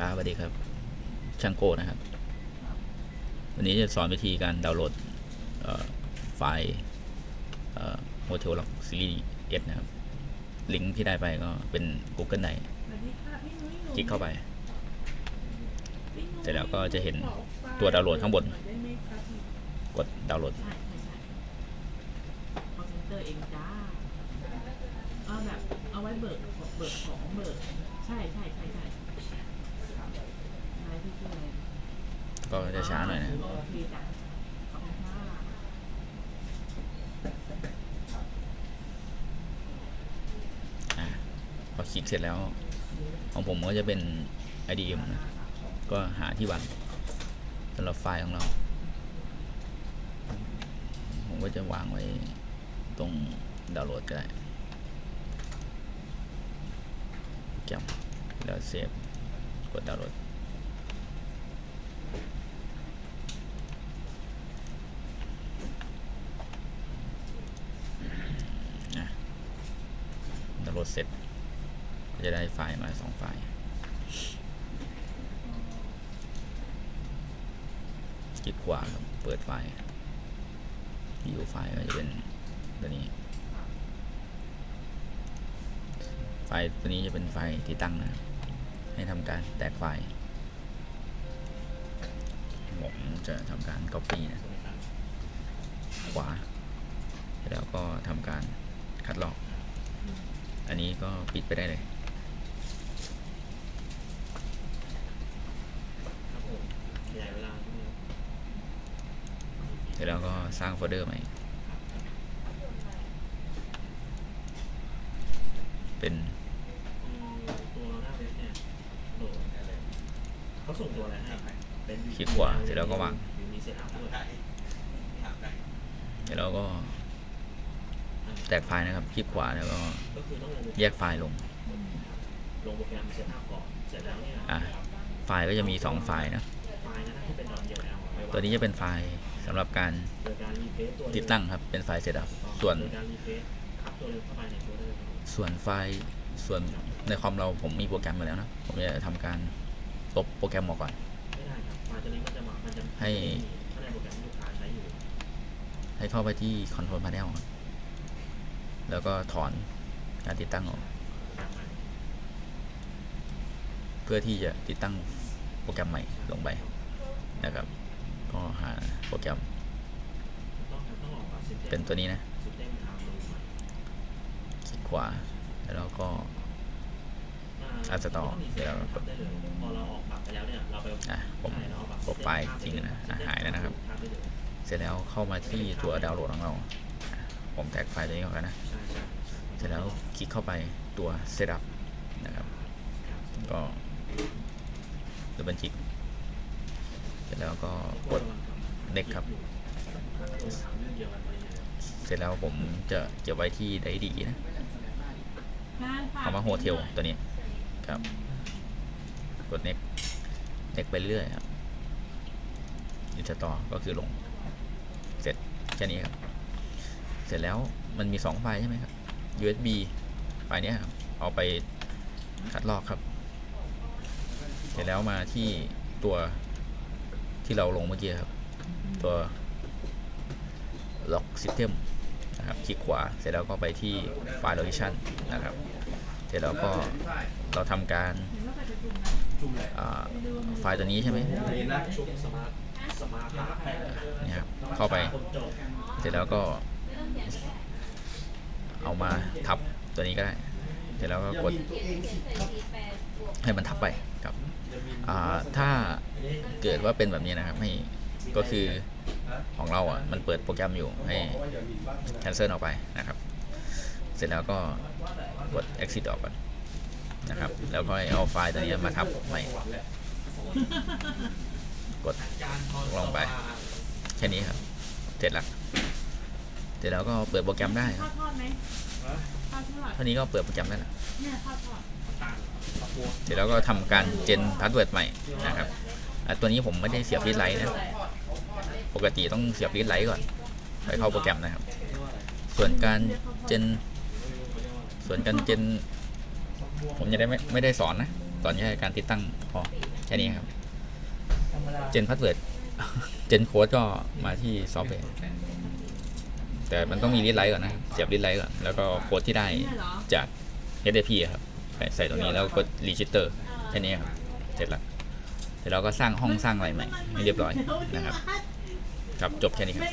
ครับสวัสดีครับ ช่างโกนะครับ วันนี้จะสอนวิธีการดาวน์โหลดไฟล์โฮเทลล็อกซีรีส์เอสนะครับ ลิงก์ที่ได้ไปก็เป็น Google Drive คลิกเข้าไป เสร็จแล้วก็จะเห็นตัวดาวน์โหลดข้างบน กดดาวน์โหลดเอาแบบเอาไว้เบิกเบิกของเบิกใช่ใช่ใช่ใช่อะไรที่ชื่ออะไร ก็จะช้าหน่อยนะครับพอคลิกเสร็จแล้ว ของผมก็จะเป็น IDM นะ ก็หาที่วางสำหรับไฟล์ของเรา ผมก็จะวางไว้ตรงดาวน์โหลดก็ได้แกมแล้วเซฟกดดาวน์โหลด นะดาวน์โห ลดเสร็จก็จะได้ไฟล์มาสองไฟล์คลิกขวาครับเปิดไฟล์วิวไฟล์ก็จะเป็นตัวนี้ ไฟล์ตัวนี้จะเป็นไฟล์ที่ตั้งนะให้ทำการแตกไฟล์ผมจะทำการ Copy นะขวา แล้วก็ทำการคัดลอก อันนี้ก็ปิดไปได้เลยครับผมขยายเวลาใช่ไหมครับเสร็จแล้วก็สร้างโฟลเดอร์ใหม่ เป็นอืมตัวหน้าเว็บเนี่ยโหลดอะไรเขาส่งตัวอะไรให้เป็นคลิกขวาเสร็จแล้วก็วาง มีเซตอัพด้วยเสร็จแล้วก็ แตกไฟล์นะครับ คลิกขวาแล้วก็แยกไฟล์ลงลงโปรแกรมเซตอัพก่อนเสร็จแล้วเนี่ยอะไฟล์ก็จะมี 2 ไฟล์นะไฟล์นั้นที่เป็น .dll ไว้างตัวนี้จะเป็นไฟล์สำหรับการติดตั้งครับ เป็นไฟล์เซตอัพส่วนโดยการรีเฟซครับตัวเดิมเข้าไปในโฟลเดอร์ครับส่วนไฟล์ส่วนในคอมเราผมมีโปรแกรมมาแล้วนะ ผมจะทำการลบโปรแกรมออกก่อน ให้ถ้าในโปที่คอยู่ให้เข้าไปที่ Control Panel ครับ แล้วก็ถอนการติดตั้งออกเพื่อที่จะติดตั้งโปรแกรมใหม่ลงไปนะครับ ก็หาโปรแกรม เป็นตัวนี้นะคลิกขวาแล้วก็อัดสตอเดี๋ยวเรากดได้เลยพอาออกบัตรไปแล้วเนี่ยเราไปอะผมใช่เราเอาบัตรกดไฟล์ทิ้งนะหายแล้วนะครับ เสร็จแล้วเข้ามาที่ตัวดาวน์โหลดของเรา ผมแท็กไฟล์ตัวนี้ก่อนนะใช่ใช่ใช่เสร็จแล้วคลิกเข้าไปตัว setup นะครับ ก็ดูบัญชีเสร็จแล้วก็กด next ครับ เสร็จแล้วผมจะเก็บไว้ที่ไดดีนะคำว่าโฮเทลตัวนี้ครับ กด next next ไปเรื่อยครับ install ก็คือลง เสร็จแค่นี้ครับ เสร็จแล้วมันมี 2 ไฟล์ใช่ไหมครับ USB ไฟล์เนี้ยครับเอาไปคัดลอกครับ เสร็จแล้วมาที่ตัวที่เราลงเมื่อกี้ครับ ตัว lock system นะครับคลิกขวาเสร็จแล้วก็ไปที่ไฟล์ location นะครับ เสร็จแล้วก็เราทำการไฟล์ตัวนี้ใช่ไหมนี่ครับเข้าไป เสร็จแล้วก็ เอามาทับตัวนี้ก็ได้ เสร็จแล้วก็กดให้มันทับไปครับถ้าเกิดว่าเป็นแบบนี้นะครับให้ก็คือของเราอะมันเปิดโปรแกรมอยู่ให้ cancel ออกไปนะครับ เสร็จแล้วก็กด exit ออกก่อนนะครับ แล้วก็เอาไฟล์ตัวนี้มาทับใหม่กดลงไป แค่นี้ครับ เสร็จแล้ว เสร็จแล้วก็เปิดโปรแกรมได้คทอรัดบทอดไหมทอดทอดเท่านี้ก็เปิดโปรแกรมได้แล้วเนี่ยทอดทอดเสร็จแล้วก็ทำการเจนพาสเวิร์ดใหม่นะครับอะตัวนี้ผมไม่ได้เสียบรีดไลท์นะปกติต้องเสียบรีดไลท์ก่อนไปเข้าโปรแกรมนะครับ ส่วนการเจน ส่วนการเจน ผมจะได้ไม่ไม่ได้สอนนะสอนแค่การติดตั้งพอเค่นี้ครับธรรมดาเจนพาสเวิร์ด เจนโค้ดก็มาที่ซอฟต์แวร์ แต่มันต้องมีลิดไลท์ก่อนนะเสียบลิดไลท์ก่อนแล้วก็โค้ดที่ได้นี่เหรอจาก SAP ครับใส่ใส่ตรงนี้แล้วกดรีจิสเตอร์แค่นี้ครับเสร็จแล้วเสร็จแล้วก็สร้างห้องสร้างอะไรใหม่ให้เรียบร้อยนะครับ ครับจบแค่นี้ครับ